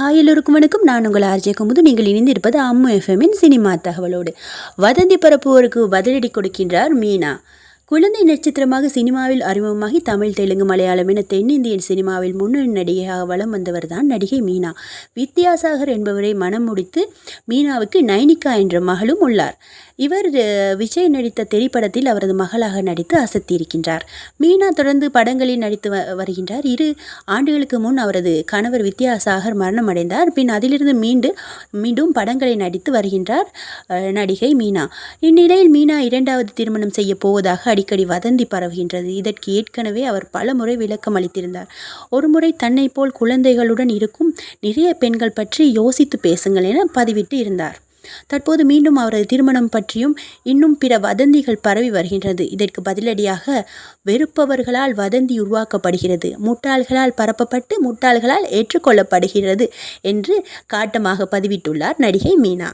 Hi எல்லோருக்கும் வணக்கம். நான் உங்கள் ஆர்ஜே குமுது. நீங்கள் இணைந்திருப்பது அம்மு எஃப்எம்மின் சினிமா தகவலோடு. வதந்தி பரப்புவோருக்கு பதிலடி கொடுக்கின்றார் மீனா. குழந்தை நட்சத்திரமாக சினிமாவில் அறிமுகமாகி தமிழ் தெலுங்கு மலையாளம் என தென்னிந்தியன் சினிமாவில் முன்னணி நடிகையாக வலம் வந்தவர் தான் நடிகை மீனா. வித்யாசாகர் என்பவரை மனம் முடித்து மீனாவுக்கு நைனிகா என்ற மகளும் உள்ளார். இவர் விஜய் நடித்த திரைப்படத்தில் அவரது மகளாக நடித்து அசத்தியிருக்கின்றார். மீனா தொடர்ந்து படங்களில் நடித்து வ- வருகின்றார். இரு ஆண்டுகளுக்கு முன் அவரது கணவர் வித்யாசாகர் மரணமடைந்தார். பின் அதிலிருந்து மீண்டு மீண்டும் படங்களை நடித்து வருகின்றார் நடிகை மீனா. இந்நிலையில் மீனா இரண்டாவது திருமணம் செய்ய போவதாக அடி அடிக்கடி வதந்தி பரவுகின்றது. இதற்கு ஏற்கனவே அவர் பல முறை விளக்கம் அளித்திருந்தார். ஒருமுறை தன்னை போல் குழந்தைகளுடன் இருக்கும் நிறைய பெண்கள் பற்றி யோசித்து பேசுங்கள் என பதிவிட்டு இருந்தார். தற்போது மீண்டும் அவரது திருமணம் பற்றியும் இன்னும் பிற வதந்திகள் பரவி வருகின்றது. இதற்கு பதிலடியாக வெறுப்பவர்களால் வதந்தி உருவாக்கப்படுகிறது. முட்டாள்களால் பரப்பப்பட்டு முட்டாள்களால் ஏற்றுக்கொள்ளப்படுகிறது என்று காட்டமாக பதிவிட்டுள்ளார் நடிகை மீனா.